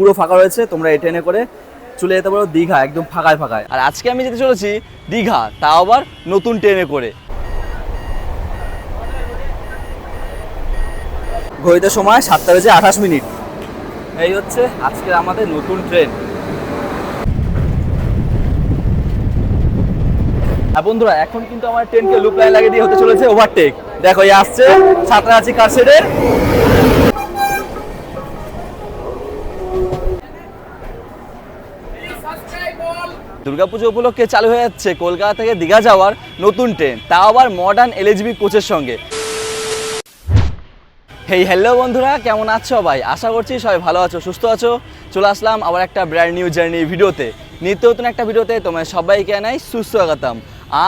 পুরো ফাঁকা রয়েছে, তোমরা এই ট্রেনে করে চলে যেতে পারো দীঘা, একদম ফাঁকায় ফাঁকায়। আর আজকে আমি যেতে চলেছি দীঘা, তাও আবার নতুন ট্রেনে করে। ঘড়িতে সময় সাতটা বেজে আঠাশ মিনিট। এই হচ্ছে আজকের আমাদের নতুন ট্রেন আর বন্ধুরা, এখন কিন্তু আমার ট্রেনকে লুপ লাইন লাগিয়ে দিয়ে হতে চলেছে ওভারটেক দেখো, এই আসছে সাঁতরাগাছি কারশেডের দুর্গাপুজো উপলক্ষে চালু হয়ে যাচ্ছে কলকাতা থেকে দীঘা যাওয়ার নতুন ট্রেন, তাও আবার মডার্ন এলএচবি কোচের সঙ্গে। হেই হ্যালো বন্ধুরা, কেমন আছো সবাই? আশা করছি সবাই ভালো আছো, সুস্থ আছো। চলে আসলাম আবার একটা ব্র্যান্ড নিউ জার্নি ভিডিওতে। নিত্য নতুন একটা ভিডিওতে তোমায় সবাইকে জানাই সুস্বাগতম।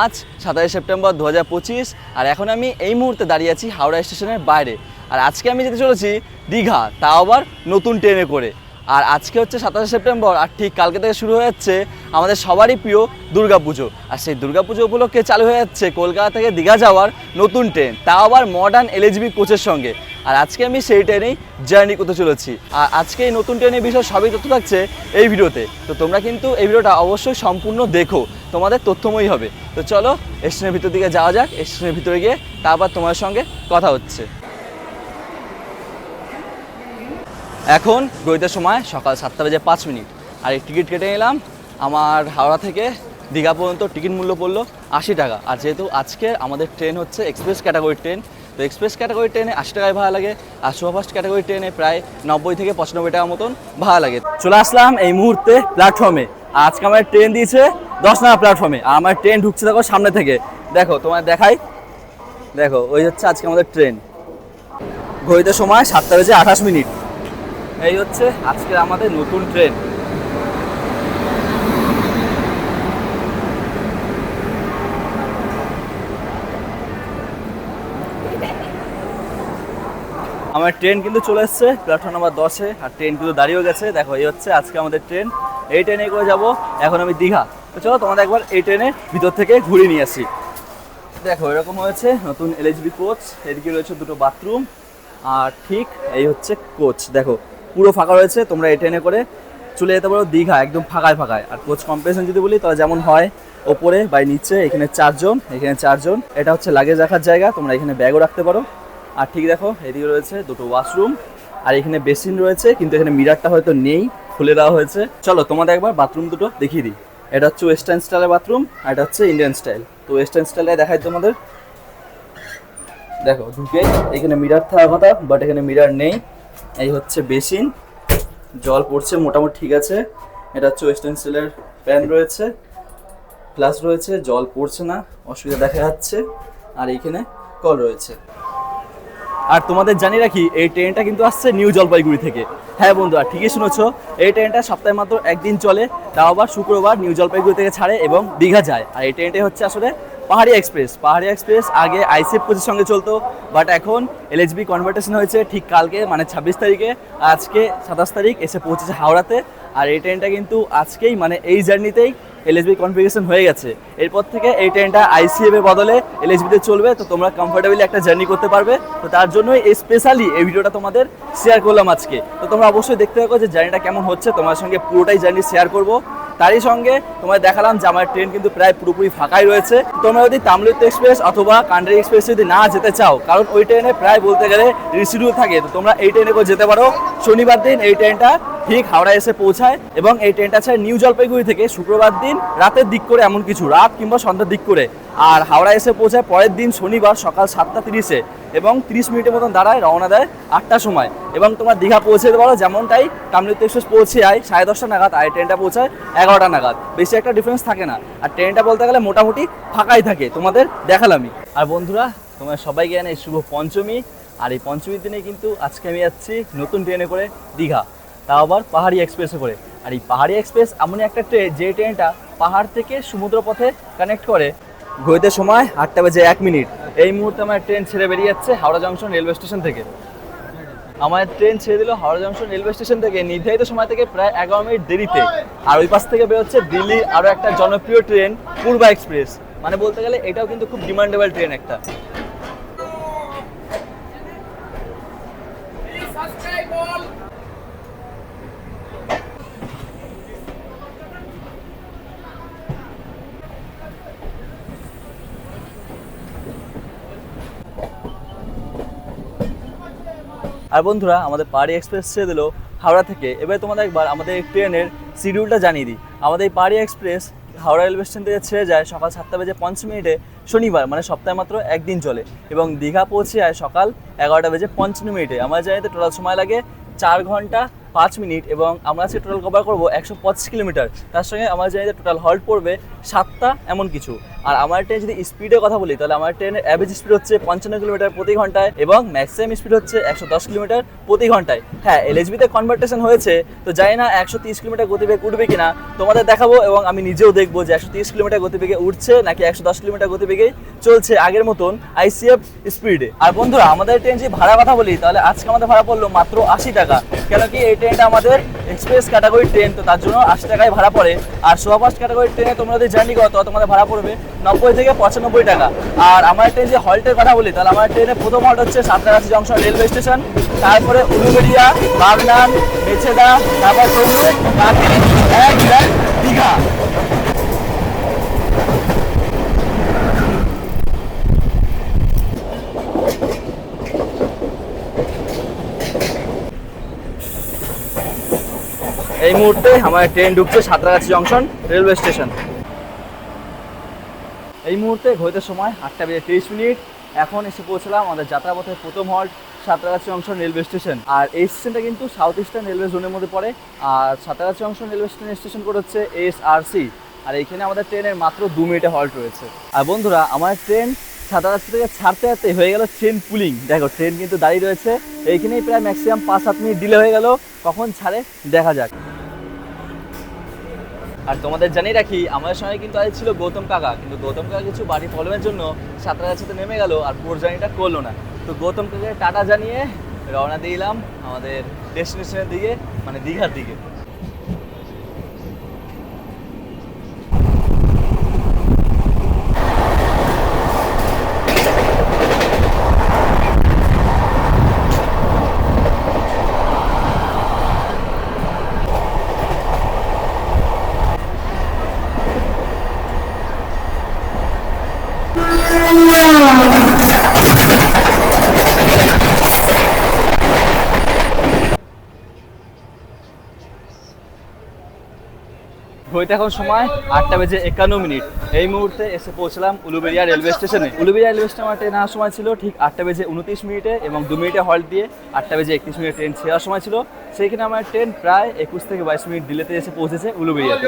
আজ সাতাশে সেপ্টেম্বর দু হাজার পঁচিশ, আর এখন আমি এই মুহূর্তে দাঁড়িয়ে আছি হাওড়া স্টেশনের বাইরে। আর আজকে আমি যেতে চলেছি দীঘা, তাও আবার নতুন ট্রেনে করে। আর আজকে হচ্ছে সাতাশে সেপ্টেম্বর, আর ঠিক কালকে থেকে শুরু হয়ে যাচ্ছে আমাদের সবারই প্রিয় দুর্গাপুজো। আর সেই দুর্গাপুজো উপলক্ষে চালু হয়ে যাচ্ছে কলকাতা থেকে দীঘা যাওয়ার নতুন ট্রেন, তাও আবার মডার্ন এলএচবি কোচের সঙ্গে। আর আজকে আমি সেই ট্রেনেই জার্নি করতে চলেছি। আর আজকে এই নতুন ট্রেনের বিষয়ে সবই তথ্য থাকছে এই ভিডিওতে। তো তোমরা কিন্তু এই ভিডিওটা অবশ্যই সম্পূর্ণ দেখো, তোমাদের তথ্যময়ী হবে। তো চলো স্টেশনের ভিতর দিকে যাওয়া যাক স্টেশনের ভিতরে গিয়ে তারপর তোমার সঙ্গে কথা হচ্ছে। এখন গড়িতে সময় সকাল সাতটা বাজে পাঁচ মিনিট। আর এই টিকিট কেটে নিলাম। আমার হাওড়া থেকে দীঘা পর্যন্ত টিকিট মূল্য পড়ল আশি টাকা। আর যেহেতু আজকে আমাদের ট্রেন হচ্ছে এক্সপ্রেস ক্যাটাগরি ট্রেন, তো এক্সপ্রেস ক্যাটাগরি ট্রেনে আশি টাকায় ভাড়া লাগে আর সুপারফাস্ট ক্যাটাগরি ট্রেনে প্রায় নব্বই থেকে পঁচানব্বই টাকার মতন ভাড়া লাগে। চলে আসলাম এই মুহূর্তে প্ল্যাটফর্মে। আজকে আমার ট্রেন দিয়েছে দশ টাকা প্ল্যাটফর্মে। আর আমার ট্রেন ঢুকছে দেখো সামনে থেকে। দেখো তোমার দেখাই। দেখো, ওই হচ্ছে আজকে আমাদের ট্রেন। ঘড়িতে সময় সাতটা বেজে আঠাশ মিনিট। এই হচ্ছে আজকের আমাদের নতুন ট্রেন। আমার ট্রেন কিন্তু চলে এসছে, প্ল্যাটফর্ম নাম্বার দশে, আর ট্রেন কিন্তু দাঁড়িয়েও গেছে। দেখো, এই হচ্ছে আজকে আমাদের ট্রেন। এই ট্রেনে করে যাব। এখন আমি দীঘা। তো চলো, তোমাদের একবার এই ট্রেনের ভিতর থেকে ঘুরিয়ে নিয়ে আসি। দেখো, এরকম হয়েছে, নতুন এলএইচবি কোচ। এদিকে রয়েছে দুটো বাথরুম। আর ঠিক এই হচ্ছে কোচ। দেখো পুরো ফাঁকা রয়েছে, তোমরা এই ট্রেনে করে চলে যেতে পারো দীঘা, একদম ফাঁকায় ফাঁকায়। আর কোচ কম্পিটিশন যদি বলি, তাহলে যেমন হয়, ওপরে বাই নিচে, এখানে চারজন এখানে চারজন। এটা হচ্ছে লাগেজ রাখার জায়গা, তোমরা এখানে ব্যাগও রাখতে পারো। আর ঠিক দেখো, এদিকে রয়েছে দুটো ওয়াশরুম আর এখানে বেসিন রয়েছে, কিন্তু এখানে মিরারটা হয়তো নেই, খুলে দেওয়া হয়েছে। চলো, তোমাদের একবার বাথরুম দুটো দেখিয়ে দিই। এটা হচ্ছে ওয়েস্টার্ন স্টাইলের বাথরুম আর এটা হচ্ছে ইন্ডিয়ান স্টাইল তো ওয়েস্টার্ন স্টাইলে দেখাই তোমাদের। দেখো, ঢুকে, এখানে মিরার থাকার কথা বাট এখানে মিরার নেই। এই হচ্ছে বেসিন। জল পড়ছে, মোটামুটি ঠিক আছে। এটা হচ্ছে ওয়েস্টার্ন স্টাইলের প্যান রয়েছে। প্লাস রয়েছে, জল পড়ছে না, অসুবিধা দেখা যাচ্ছে। আর এইখানে কল রয়েছে। আর তোমাদের জানি রাখি, এই ট্রেনটা কিন্তু আসছে নিউ জলপাইগুড়ি থেকে। হ্যাঁ বন্ধুরা, ঠিকই শুনেছো, এই ট্রেনটা সপ্তাহে মাত্র একদিন চলে, তাও আবার শুক্রবার নিউ জলপাইগুড়ি থেকে ছাড়ে এবং দীঘা যায়। আর এই ট্রেনটাই হচ্ছে আসলে পাহাড়ি এক্সপ্রেস। পাহাড়ি এক্সপ্রেস আগে আইসিএফ কোচের সঙ্গে চলতো বাট এখন এলএচবি কনভার্টেশন হয়েছে ঠিক কালকে মানে ছাব্বিশ তারিখে। আজকে সাতাশ তারিখ, এসে পৌঁছেছে হাওড়াতে। আর এই ট্রেনটা কিন্তু আজকেই মানে এই জার্নিতেই এলএসবি কনফিগারেশন হয়ে গেছে। এরপর থেকে এই ট্রেনটা আইসিএফ এর বদলে এলএসবিতে চলবে, তো তোমরা কমফোর্টেবলি একটা জার্নি করতে পারবে। তো তার জন্যই এই স্পেশালি এই ভিডিওটা তোমাদের শেয়ার করলাম আজকে। তো তোমরা অবশ্যই দেখতে থাকো যে জার্নিটা কেমন হচ্ছে তোমার সঙ্গে পুরোটাই জার্নি শেয়ার করব। তারই সঙ্গে তোমায় দেখালাম যে আমার ট্রেন কিন্তু প্রায় পুরোপুরি ফাঁকাই রয়েছে। তোমরা যদি তামলিত এক্সপ্রেস অথবা কান্ডারি এক্সপ্রেস যদি না যেতে চাও, কারণ ওই ট্রেনে প্রায় বলতে গেলে রিসিডিউল থাকে, তো তোমরা এই ট্রেনে করে যেতে পারো। শনিবার দিন এই ট্রেনটা ঠিক হাওড়া এসে পৌঁছায় এবং এই ট্রেনটা ছাড়ে নিউ জলপাইগুড়ি থেকে শুক্রবার দিন রাতের দিক করে এমন কিছু, রাত কিংবা সন্ধ্যার দিক করে। আর হাওড়া এসে পৌঁছায় পরের দিন শনিবার সকাল সাতটা তিরিশে এবং তিরিশ মিনিটের মতন দাঁড়ায় রওনা দেয় আটটার সময় এবং তোমার দীঘা পৌঁছে যেতে পারো যেমনটাই কামলিত এক্সপ্রেস পৌঁছে যায় সাড়ে দশটা নাগাদ, আর ট্রেনটা পৌঁছায় এগারোটা নাগাদ। বেশি একটা ডিফারেন্স থাকে না। আর ট্রেনটা বলতে গেলে মোটামুটি ফাঁকাই থাকে, তোমাদের দেখালামই। আর বন্ধুরা, তোমার সবাইকে জানাই শুভ পঞ্চমী। আর এই পঞ্চমীর দিনে কিন্তু আজকে আমি যাচ্ছি নতুন ট্রেনে করে দীঘা, তাও আবার পাহাড়ি এক্সপ্রেসে করে। আর এই পাহাড়ি এক্সপ্রেস এমনই একটা ট্রেন যে ট্রেনটা পাহাড় থেকে সমুদ্র পথে কানেক্ট করে। ঘড়িতে সময় আটটা বাজে এক মিনিট। এই মুহূর্তে আমার ট্রেন ছেড়ে বেরিয়ে যাচ্ছে হাওড়া জংশন রেলওয়ে স্টেশন থেকে। আমার ট্রেন ছেড়ে দিল হাওড়া জংশন রেলওয়ে স্টেশন থেকে। নির্ধারিত সময় থেকে প্রায় এগারো মিনিট দেরিতে। আর ওই পাশ থেকে বেরোচ্ছে দিল্লি আরও একটা জনপ্রিয় ট্রেন পূর্বা এক্সপ্রেস। মানে বলতে গেলে এটাও কিন্তু খুব ডিমান্ডেবল ট্রেন একটা। আর বন্ধুরা, আমাদের পাহাড়ি এক্সপ্রেস ছেড়ে দিল হাওড়া থেকে। এবার তোমাদের একবার আমাদের এই ট্রেনের শিডিউলটা জানিয়ে দিই। আমাদের এই পাহাড়ি এক্সপ্রেস হাওড়া রেলওয়ে স্টেশন থেকে ছেড়ে যায় সকাল সাতটা বেজে পঞ্চ মিনিটে শনিবার মানে সপ্তাহে মাত্র একদিন চলে। এবং দীঘা পৌঁছে যায় সকাল এগারোটা বেজে পঞ্চান্ন মিনিটে। আমার জানিতে টোটাল সময় লাগে চার ঘণ্টা পাঁচ মিনিট এবং আমরা আজকে টোটাল কভার করব একশো পঁচিশ কিলোমিটার। তার সঙ্গে আমার জানিতে টোটাল হল্ট পড়বে সাতটা এমন কিছু। আর আমার ট্রেন যদি স্পিডের কথা বলি, তাহলে আমার ট্রেনের অ্যাভারেজ স্পিড হচ্ছে পঞ্চান্ন কিলোমিটার প্রতি ঘন্টায় এবং ম্যাক্সিমাম স্পিড হচ্ছে একশো দশ কিলোমিটার প্রতি ঘন্টায়। হ্যাঁ এলএসবিতে কনভার্টেশন হয়েছে, তো জানি না একশো তিরিশ কিলোমিটার গতিবেগ উঠবে কিনা। তোমাদের দেখাবো এবং আমি নিজেও দেখব যে একশো তিরিশ কিলোমিটার গতিবেগে উঠছে নাকি একশো দশ কিলোমিটার গতিবেগে চলছে আগের মতন আইসিএফ স্পিডে আর বন্ধুরা, আমাদের ট্রেন যদি ভাড়া কথা বলি, তাহলে আজকে আমাদের ভাড়া পড়ল মাত্র আশি টাকা। কেন কি এই ট্রেনটা আমাদের এক্সপ্রেস ক্যাটাগরি ট্রেন তো তার জন্য আশি টাকায় ভাড়া পড়ে। আর সুপারফাস্ট ক্যাটাগরি ট্রেনে যদি জার্নি করো তোমাদের ভাড়া পড়বে নব্বই থেকে পঁচানব্বই টাকা। আর আমার ট্রেন যে হল্টের কথা বলি, তাহলে আমার ট্রেনে প্রথম হল্ট হচ্ছে সাতরাগাছি জংশন রেলওয়ে স্টেশন তারপরে উলুবেড়িয়া, বাগনান, মেছেদা, তারপর দীঘা এই মুহূর্তে আমার ট্রেন ঢুকছে সাঁতরাগাছি জংশন রেলওয়ে স্টেশন। এই মুহূর্তে ঘড়িতে সময় আটটা বেজে তেইশ মিনিট। এখন এসে পৌঁছলাম আমাদের যাত্রাপথের প্রথম halt, Santragachi junction railway station. আর এই স্টেশনটা কিন্তু সাউথ ইস্টার্ন রেলওয়ে জোনের মধ্যে পড়ে। আর সাঁতরাগাছি জংশন রেলওয়ে স্টেশনের স্টেশন কোড হচ্ছে এস আর সি আর এইখানে আমাদের ট্রেনের মাত্র দু মিনিটে হল্ট রয়েছে। আর বন্ধুরা, আমার ট্রেন সাঁতরাগাছি থেকে ছাড়তে ছাড়তে হয়ে গেল ট্রেন পুলিং দেখো ট্রেন কিন্তু দাঁড়িয়ে রয়েছে। এইখানেই প্রায় ম্যাক্সিমাম পাঁচ সাত মিনিট ডিলে হয়ে গেল। কখন ছাড়ে, দেখা যাক। আর তোমাদের জানিয়ে রাখি, আমাদের সঙ্গে কিন্তু আজ ছিল গৌতম কাকা। কিন্তু গৌতম কাকা কিছু বাড়ি প্রবলেমের জন্য সাঁতরাগাছিতে নেমে গেল আর পুরো জার্নিটা করল না। তো গৌতম কাকাকে টাটা জানিয়ে রওনা দিলাম আমাদের ডেস্টিনেশনের দিকে মানে দীঘার দিকে। ঘড়িতে এখন সময় আটটা বেজে একান্ন মিনিট। এই মুহূর্তে এসে পৌঁছলাম উলুবেরিয়া রেলওয়ে স্টেশনে। উলুবেরিয়া রেলওয়ে স্টেশন আমার আসার সময় ছিল ঠিক আটটা বেজে উনত্রিশ মিনিটে এবং দু মিনিটে হল্ট দিয়ে আটটা বেজে একত্রিশ মিনিটে ট্রেন ছেড়ার সময় ছিল। সেইখানে আমার ট্রেন প্রায় একুশ থেকে বাইশ মিনিট ডিলেতে এসে পৌঁছেছে উলুবেড়িয়াতে।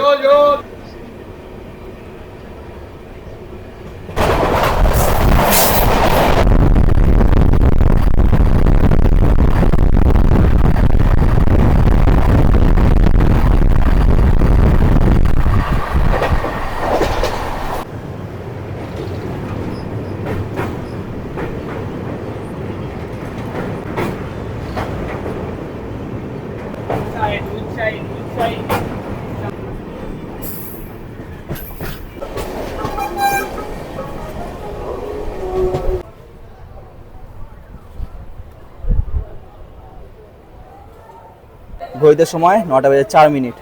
ঘড়িতে সময় নটা বেজে চার মিনিট।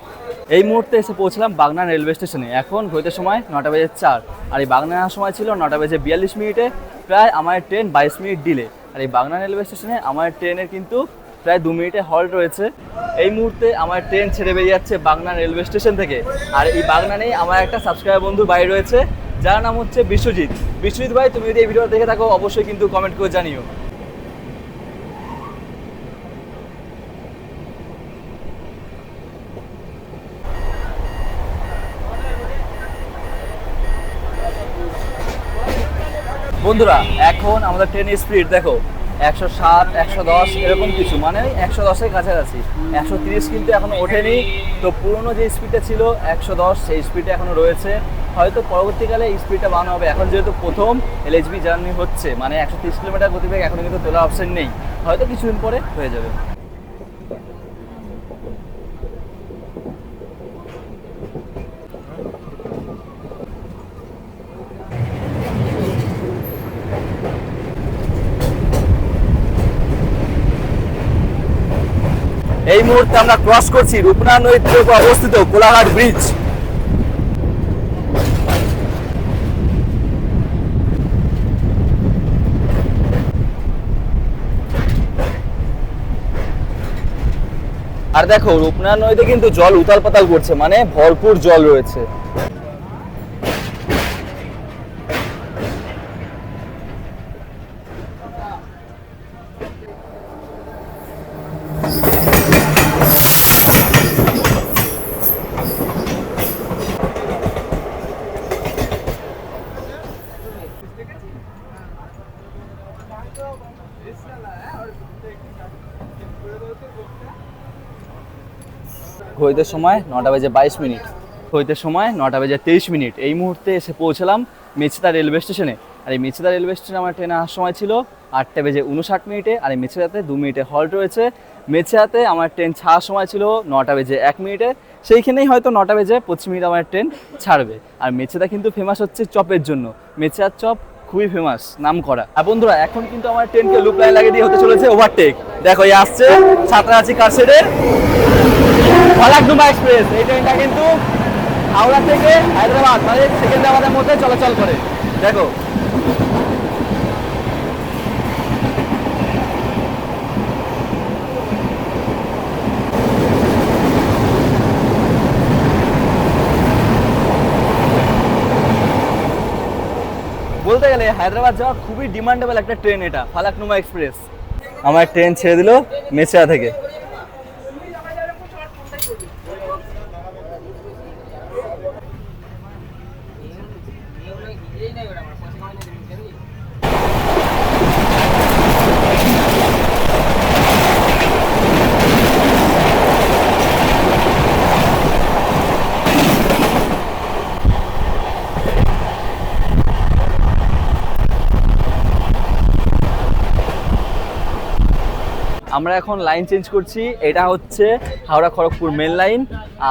এই মুহূর্তে এসে পৌঁছলাম বাগনান রেলওয়ে স্টেশনে। এখন ঘড়িতে সময় নটা বেজে চার। আর এই বাগনান আসার সময় ছিল নটা বেজে বিয়াল্লিশ মিনিটে, প্রায় আমার ট্রেন বাইশ মিনিট ডিলে। আর এই বাগনান রেলওয়ে স্টেশনে আমার ট্রেনের কিন্তু প্রায় দু মিনিটে হল্ট রয়েছে। এই মুহূর্তে আমার ট্রেন ছেড়ে বেরিয়ে যাচ্ছে বাগনান রেলওয়ে স্টেশন থেকে। আর এই বাগনা বাগনানেই আমার একটা সাবস্ক্রাইবার বন্ধু বাড়ি রয়েছে। যার নাম হচ্ছে বিশ্বজিৎ। বিশ্বজিৎ ভাই, তুমি যদি এই ভিডিও দেখে থাকো, অবশ্যই কিন্তু কমেন্ট করে জানিও। বন্ধুরা, এখন আমাদের ট্রেনের স্পিড দেখো, একশো সাত, একশো দশ, এরকম কিছু মানে একশো দশের কাছাকাছি। একশো তিরিশ কিন্তু এখনও ওঠেনি। তো পুরনো যে স্পিডটা ছিল, একশো দশ, সেই স্পিডটা এখনও রয়েছে। হয়তো পরবর্তীকালে স্পিডটা বানানো হবে। এখন যেহেতু প্রথম এলএচবি জার্নি হচ্ছে মানে একশো তিরিশ কিলোমিটার গতিবেগ, এখনও কিন্তু তোলা অপশন নেই। হয়তো কিছুদিন পরে হয়ে যাবে। মুহূর্তে আমরা ক্রস করছি রূপনা নদীর অবস্থিত কোলাঘাট ব্রিজ আর দেখো রূপনা নদীতে কিন্তু জল উতাল পাতাল করছে মানে ভরপুর জল রয়েছে। ঘড়িতে সময় নটা বেজে বাইশ মিনিট। হইতে সময় নটা বেজে তেইশ মিনিট। এই মুহূর্তে এসে পৌঁছলাম মেছেদা রেলওয়ে স্টেশনে। আর এই মেছেদা রেলওয়ে স্টেশনে আমার ট্রেন আসার সময় ছিল আটটা বেজে উনষাট মিনিটে আর এই মেছেদাতে দু মিনিটে হল্ট রয়েছে। মেছেদাতে আমার ট্রেন ছাড়ার সময় ছিল নটা বেজে এক মিনিটে। সেইখানেই হয়তো নটা বেজে পঁচিশ মিনিট আমার ট্রেন ছাড়বে। আর মেছেদা কিন্তু ফেমাস হচ্ছে চপের জন্য। মেছেদার চপ খুবই ফেমাস নাম করা আর বন্ধুরা, এখন কিন্তু আমার ট্রেনকে লুপ লাইন লাগিয়ে দিয়ে হতে চলেছে ওভারটেক দেখো, এই আসছে সাঁতরাগাছি কারশেডের ফলাকডুমা এক্সপ্রেস। এই ট্রেনটা কিন্তু হাওড়া থেকে হায়দ্রাবাদ মানে সেকেন্দ্রাবাদের মধ্যে চলাচল করে। দেখো। বলতে গেলে হায়দ্রাবাদ যাওয়া খুবই ডিমান্ডেবল একটা ট্রেন এটা, ফালাকনুমা এক্সপ্রেস। আমার ট্রেন ছেড়ে দিল মেচেয়া থেকে। আমরা এখন লাইন চেঞ্জ করছি। এটা হচ্ছে হাওড়া খড়গপুর মেন লাইন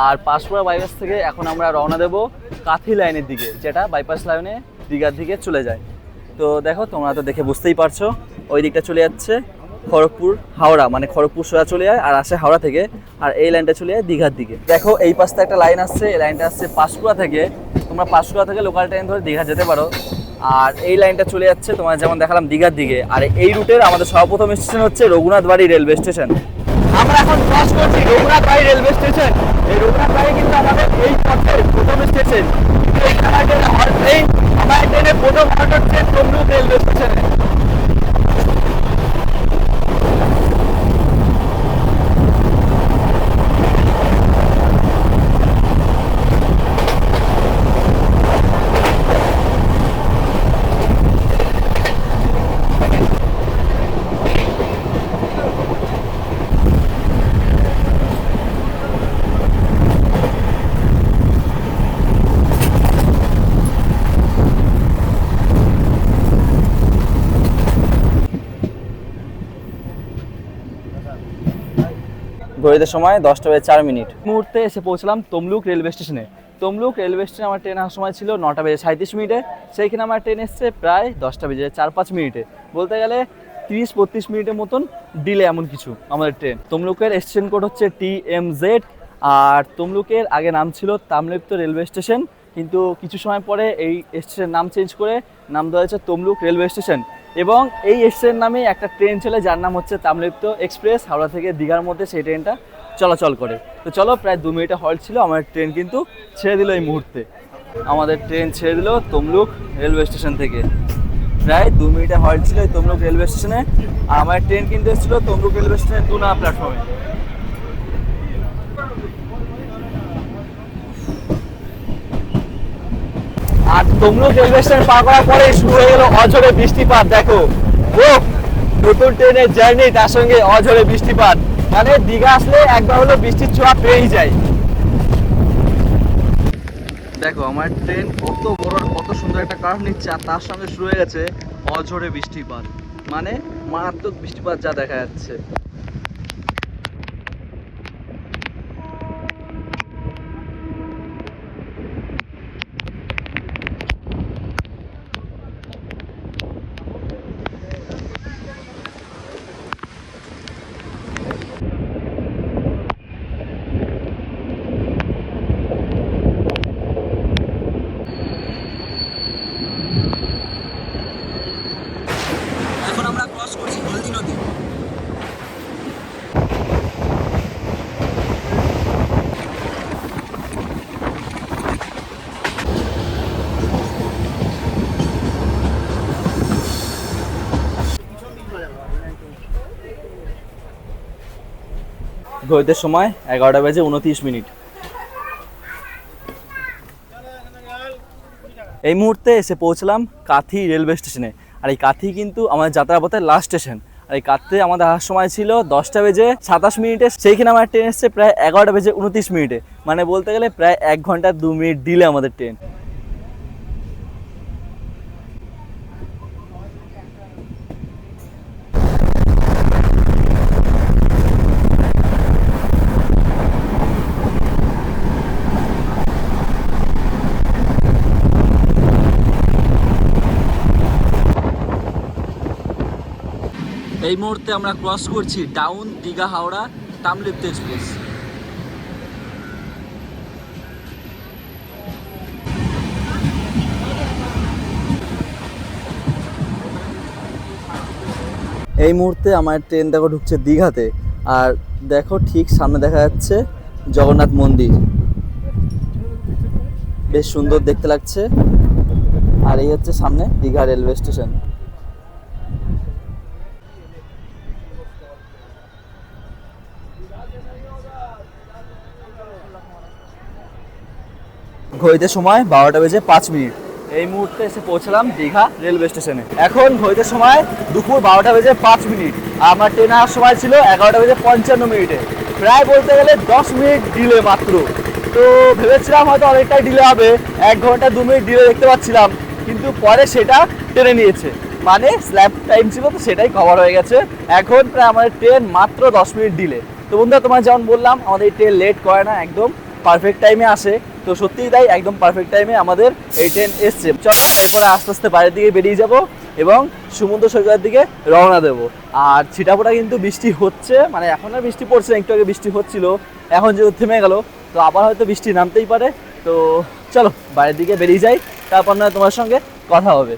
আর পাঁশকুড়া বাইপাস থেকে এখন আমরা রওনা দেব কাথি লাইনের দিকে, যেটা বাইপাস লাইনে দীঘার দিকে চলে যায়। তো দেখো, তোমরা তো দেখে বুঝতেই পারছ, ওই দিকটা চলে যাচ্ছে খড়গপুর হাওড়া মানে খড়গপুর সোজা চলে যায় আর আসে হাওড়া থেকে আর এই লাইনটা চলে যায় দীঘার দিকে। দেখো, এই পাশটা একটা লাইন আসছে, এই লাইনটা আসছে পাঁশকুড়া থেকে। তোমরা পাঁশকুড়া থেকে লোকাল ট্রেন ধরে দীঘা যেতে পারো। আর এই লাইনটা চলে যাচ্ছে তোমার যেমন দেখালাম দীঘার দিকে। আর এই রুটের আমাদের সর্বপ্রথম স্টেশন হচ্ছে রঘুনাথ বাড়ি রেলওয়ে স্টেশন আমরা এখন ক্রস করছি রঘুনাথ বাড়ি রেলওয়ে স্টেশন এই রঘুনাথ বাড়ি কিন্তু আমাদের এই পথের প্রথম স্টেশন আমার ট্রেন আমার ট্রেনে প্রথম ট্রেন তমলুক রেলওয়ে স্টেশনে ঘড়িতে সময় দশটা বেজে চার মিনিট। মুহূর্তে এসে পৌঁছলাম তমলুক রেলওয়ে স্টেশনে। তমলুক রেলওয়ে স্টেশনে আমার ট্রেন আসার সময় ছিল নটা বেজে সাঁত্রিশ মিনিটে। সেইখানে আমার ট্রেন এসছে প্রায় দশটা বেজে চার পাঁচ মিনিটে। বলতে গেলে তিরিশ বত্রিশ মিনিটের মতন ডিলে এমন কিছু আমাদের ট্রেন। তমলুকের স্টেশন কোড হচ্ছে টি এম জেড আর তমলুকের আগে নাম ছিল তামলিপ্ত রেলওয়ে স্টেশন। কিন্তু কিছু সময় পরে এই স্টেশনের নাম চেঞ্জ করে নাম দেওয়া হয়েছে তমলুক রেলওয়ে স্টেশন। এবং এই স্টেশনের নামে একটা ট্রেন চলে, যার নাম হচ্ছে তামলিপ্ত এক্সপ্রেস। হাওড়া থেকে দীঘার মধ্যে সেই ট্রেনটা চলাচল করে। তো চলো প্রায় দু মিনিটে হল্ট ছিল আমার ট্রেন কিন্তু ছেড়ে দিল এই মুহূর্তে। আমাদের ট্রেন ছেড়ে দিল তমলুক রেলওয়ে স্টেশন থেকে। প্রায় দু মিনিটে হল্ট ছিল এই তমলুক রেলওয়ে স্টেশনে আর আমার ট্রেন কিন্তু এসেছিল তমলুক রেলওয়ে স্টেশনের দু নম্বর প্ল্যাটফর্মে আর তমলুক রেলওয়ে স্টেশন পার করার পরে শুরু হয়ে গেল অঝরে বৃষ্টিপাত, দেখো। ও, নতুন ট্রেনের জার্নি তার সঙ্গে অঝরে বৃষ্টিপাত। মানে দীঘা আসলে একবার হলো বৃষ্টির ছোঁয়া পেয়েই যায়। দেখো, আমার ট্রেন কত বড় কত সুন্দর একটা কার্ভ নিচ্ছে আর তার সঙ্গে শুরু হয়ে গেছে অঝরে বৃষ্টিপাত। মানে মারাত্মক বৃষ্টিপাত যা দেখা যাচ্ছে। ঘড়িতে সময় এগারোটা বেজে উনত্রিশ মিনিট। এই মুহূর্তে এসে পৌঁছলাম কাথি রেলওয়ে স্টেশনে। আর এই কাথি কিন্তু আমাদের যাত্রাপথের লাস্ট স্টেশন আর এই কাথিতে আমাদের আসার সময় ছিল দশটা বেজে সাতাশ মিনিটে। সেইখানে আমার ট্রেন এসছে প্রায় এগারোটা বেজে উনত্রিশ মিনিটে। মানে বলতে গেলে প্রায় এক ঘণ্টা দু মিনিট দিলে আমাদের ট্রেন এই মুহূর্তে আমরা ক্রস করছি ডাউন দীঘা, হাওড়া, তামলিপ্ত এক্সপ্রেস এই মুহূর্তে আমার ট্রেন দেখো ঢুকছে দীঘাতে, আর দেখো ঠিক সামনে দেখা যাচ্ছে জগন্নাথ মন্দির। বেশ সুন্দর দেখতে লাগছে। আর এই হচ্ছে সামনে দীঘা রেলওয়ে স্টেশন। ঘড়িতে সময় বারোটা বেজে পাঁচ মিনিট। এই মুহূর্তে এসে পৌঁছলাম দীঘা রেলওয়ে স্টেশনে। এখন ঘড়িতে সময় দুপুর বারোটা বেজে পাঁচ মিনিট। আমার ট্রেন আসার সময় ছিল এগারোটা বেজে পঞ্চান্ন মিনিটে। প্রায় বলতে গেলে দশ মিনিট ডিলে মাত্র। তো ভেবেছিলাম হয়তো অনেকটাই ডিলে হবে, এক ঘণ্টা, দু মিনিট ডিলে দেখতে পাচ্ছিলাম, কিন্তু পরে সেটা টেনে নিয়েছে। মানে স্ল্যাব টাইম ছিল তো সেটাই কভার হয়ে গেছে। এখন প্রায় আমাদের ট্রেন মাত্র দশ মিনিট ডিলে তো বন্ধুরা তোমার যেমন বললাম, আমাদের ট্রেন লেট করে না, একদম পারফেক্ট টাইমে আসে। তো সত্যিই তাই, একদম পারফেক্ট টাইমে আমাদের এই ট্রেন এসছে। চলো, এরপরে আস্তে আস্তে বাইরের দিকে বেরিয়ে যাব এবং সমুদ্র সৈকতের দিকে রওনা দেব। আর ছিটাপোটা কিন্তু বৃষ্টি হচ্ছে মানে এখন আর বৃষ্টি পড়ছে একটু আগে বৃষ্টি হচ্ছিল, এখন যেহেতু থেমে গেল, তো আবার হয়তো বৃষ্টি নামতেই পারে। তো চলো, বাইরের দিকে বেরিয়ে যাই, তারপর না তোমার সঙ্গে কথা হবে।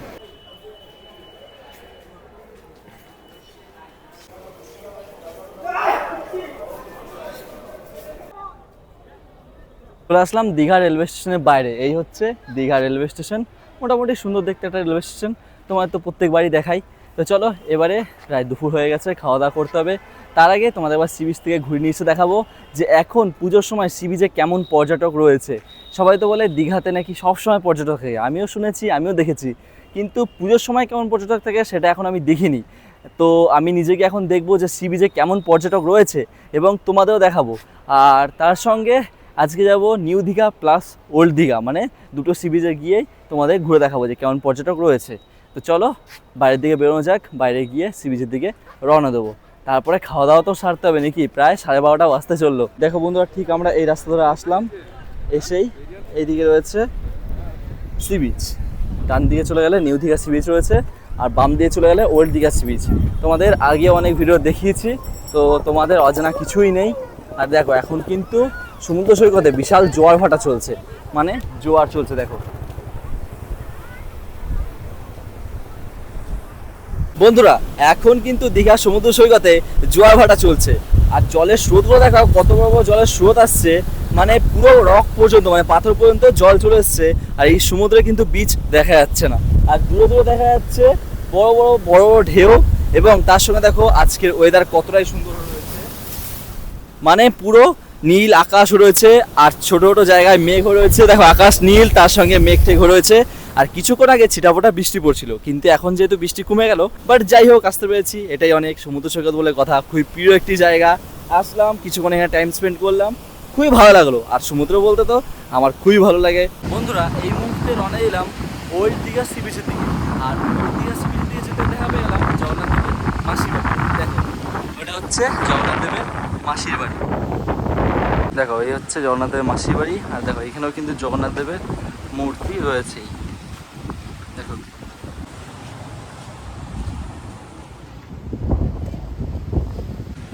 চলে আসলাম দীঘা রেলওয়ে স্টেশনের বাইরে। এই হচ্ছে দীঘা রেলওয়ে স্টেশন। মোটামুটি সুন্দর দেখতে একটা রেলওয়ে স্টেশন। তোমার তো প্রত্যেকবারই দেখাই। তো চলো, এবারে প্রায় দুপুর হয়ে গেছে, খাওয়া দাওয়া করতে হবে। তার আগে তোমাদের এবার সি বিচ থেকে ঘুরে নিয়ে এসে দেখাবো যে এখন পুজোর সময় সি বিচে কেমন পর্যটক রয়েছে। সবাই তো বলে দীঘাতে নাকি সব সময় পর্যটক থাকে। আমিও শুনেছি, আমিও দেখেছি। কিন্তু পুজোর সময় কেমন পর্যটক থাকে সেটা এখন আমি দেখিনি। তো আমি নিজেকে এখন দেখব যে সি বিচে কেমন পর্যটক রয়েছে এবং তোমাদেরও দেখাবো। আর তার সঙ্গে আজকে যাব new Digha plus old Digha মানে দুটো সি বিচে গিয়ে তোমাদের ঘুরে দেখাবো যে কেমন পর্যটক রয়েছে। তো চলো, বাইরের দিকে বেরোনো যাক, বাইরে গিয়ে সি বিচের দিকে রওনা দেবো। তারপরে খাওয়া দাওয়া তো সারতে হবে নাকি? প্রায় সাড়ে বারোটা বাজতে চলল। দেখো বন্ধুরা, ঠিক আমরা এই রাস্তা ধরে আসলাম, এসেই এইদিকে রয়েছে সি বিচ ডান দিকে চলে গেলে নিউ দীঘা সি বিচ রয়েছে, আর বাম দিয়ে চলে গেলে ওল্ড দীঘা সি বিচ তোমাদের আগে অনেক ভিডিও দেখিয়েছি, তো তোমাদের অজানা কিছুই নেই। আর দেখো, এখন কিন্তু সমুদ্র সৈকতে বিশাল জোয়ার ভাটা চলছে। মানে জোয়ার চলছে, দেখো। বন্ধুরা, এখন কিন্তু দীঘা সমুদ্র সৈকতে জোয়ার ভাটা চলছে। আর জলের স্রোতগুলো দেখা কত বড় বড় জলের স্রোত আসছে। মানে পুরো রক পর্যন্ত মানে পাথর পর্যন্ত জল চলে এসছে। আর এই সমুদ্রে কিন্তু বিচ দেখা যাচ্ছে না। আর দূরে দূরে দেখা যাচ্ছে বড় বড় বড় বড় ঢেউ। এবং তার সঙ্গে দেখো, আজকের ওয়েদার কতটাই সুন্দর রয়েছে মানে পুরো নীল আকাশ রয়েছে আর ছোট ছোট জায়গায় মেঘ রয়েছে। দেখো, আকাশ নীল, তার সঙ্গে মেঘ ঠেঘ রয়েছে। আর কিছুক্ষণ আগে ছিটাফোটা বৃষ্টি পড়ছিল, কিন্তু এখন যেহেতু বৃষ্টি কমে গেল বাট যাই হোক, আসতে পেরেছি। এটাই অনেক সমুদ্র সৈকত বলে কথা, খুবই প্রিয় একটি জায়গা। আসলাম, কিছুক্ষণ এখানে টাইম স্পেন্ড করলাম। খুবই ভালো লাগল। আর সমুদ্র বলতে তো আমার খুবই ভালো লাগে। বন্ধুরা, এই মুহূর্তে রওনা দিলাম ওল্ড দীঘা সি বিচের দিকে। আর ওল্ড দীঘা সি বিচের দিকে যেতে দেখা পেয়ে গেলাম জগন্নাথ দেবের মাসির বাড়ি। দেখো, ওটা হচ্ছে জগন্নাথ দেবের মাসির বাড়ি। দেখো, এই হচ্ছে জগন্নাথ দেবের মাসির বাড়ি, আর দেখো, এখানেও কিন্তু জগন্নাথ দেবের মূর্তি রয়েছেই দেখো।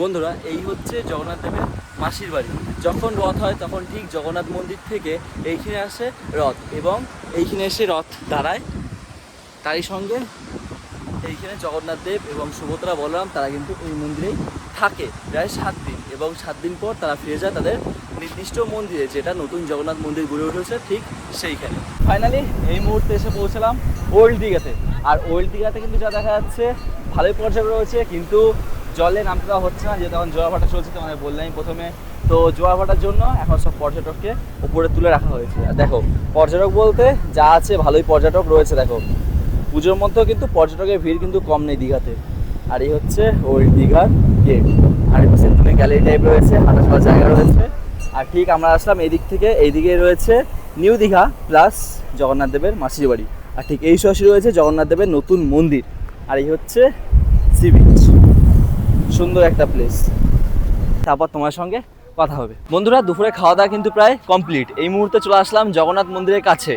বন্ধুরা, এই হচ্ছে জগন্নাথ দেবের মাসির বাড়ি। যখন রথ হয়, তখন ঠিক জগন্নাথ মন্দির থেকে এইখানে আসে রথ, এবং এইখানে এসে রথ দাঁড়ায়। তারই সঙ্গে এইখানে জগন্নাথ দেব এবং সুভদ্রা বলরাম, তারা কিন্তু এই মন্দিরেই থাকে, প্রায় সাত দিন। এবং সাত দিন পর তারা ফিরে যায় তাদের নির্দিষ্ট মন্দিরে, যেটা নতুন জগন্নাথ মন্দির গড়ে উঠেছে ঠিক সেইখানে। ফাইনালি এই মুহূর্তে এসে পৌঁছলাম ওল্ড দীঘাতে। আর ওল্ড দীঘাতে কিন্তু যা দেখা যাচ্ছে, ভালোই পর্যটক রয়েছে, কিন্তু জলে নামতে দেওয়া হচ্ছে না যে তখন জোয়ার ভাটা চলছে, তোমাদের বললাম প্রথমে। তো জোয়ার ভাটার জন্য এখন সব পর্যটককে উপরে তুলে রাখা হয়েছে। আর দেখো, পর্যটক বলতে যা আছে, ভালোই পর্যটক রয়েছে, দেখো। পুজোর মধ্যেও কিন্তু পর্যটকের ভিড় কিন্তু কম নেই দীঘাতে। আর এই হচ্ছে ওই দীঘার গেট আর পাশে এখানে গ্যালারি টাইপ রয়েছে, হাঁটা চলার জায়গা রয়েছে। আর ঠিক আমরা আসলাম এই দিক থেকে, এইদিকে রয়েছে নিউ দীঘা প্লাস জগন্নাথ দেবের মাসির বাড়ি। আর ঠিক এই পাশে রয়েছে জগন্নাথ দেবের নতুন মন্দির। আর এই হচ্ছে সি বিচ সুন্দর একটা প্লেস তারপর তোমার সঙ্গে কথা হবে। বন্ধুরা, দুপুরে খাওয়া দাওয়া কিন্তু প্রায় কমপ্লিট এই মুহূর্তে চলে আসলাম জগন্নাথ মন্দিরের কাছে।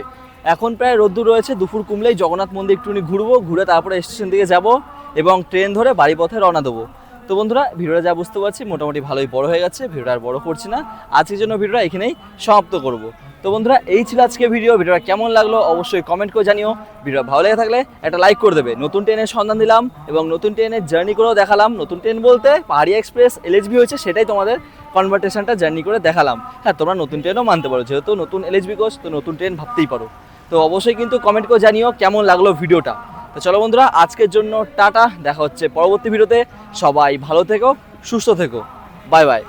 এখন প্রায় রোদ্দুর রয়েছে, দুপুর কমলেই জগন্নাথ মন্দির একটুখানি ঘুরবো, ঘুরে তারপরে স্টেশন দিকে যাব এবং ট্রেন ধরে বাড়ি পথে রওনা দেবো। তো বন্ধুরা, ভিডিওটা যা বুঝতে পারছি, মোটামুটি ভালোই বড় হয়ে গেছে, ভিডিওটা আর বড় করছি না। আজকের জন্য ভিডিওটা এখানেই সমাপ্ত করব। তো বন্ধুরা, এই ছিল আজকে ভিডিও। ভিডিওটা কেমন লাগল অবশ্যই কমেন্ট করে জানিও। ভিডিওটা ভালো লেগে থাকলে একটা লাইক করে দেবে। নতুন ট্রেনের সন্ধান দিলাম এবং নতুন ট্রেনের জার্নি করেও দেখালাম। নতুন ট্রেন বলতে পাহাড়ি এক্সপ্রেস এলএচবি হয়েছে, সেটাই তোমাদের কনভার্টেশনটা জার্নি করে দেখালাম। হ্যাঁ তোমরা নতুন ট্রেনও মানতে পারো। যেহেতু নতুন এলএচবি কোর্স তো নতুন ট্রেন ভাবতেই পারো। তো অবশ্যই কিন্তু কমেন্ট করে জানিও কেমন লাগল ভিডিওটা তো চলো বন্ধুরা, আজকের জন্য টাটা, দেখা হচ্ছে পরবর্তী ভিডিওতে। সবাই ভালো থেকো, সুস্থ থেকো। Bye bye.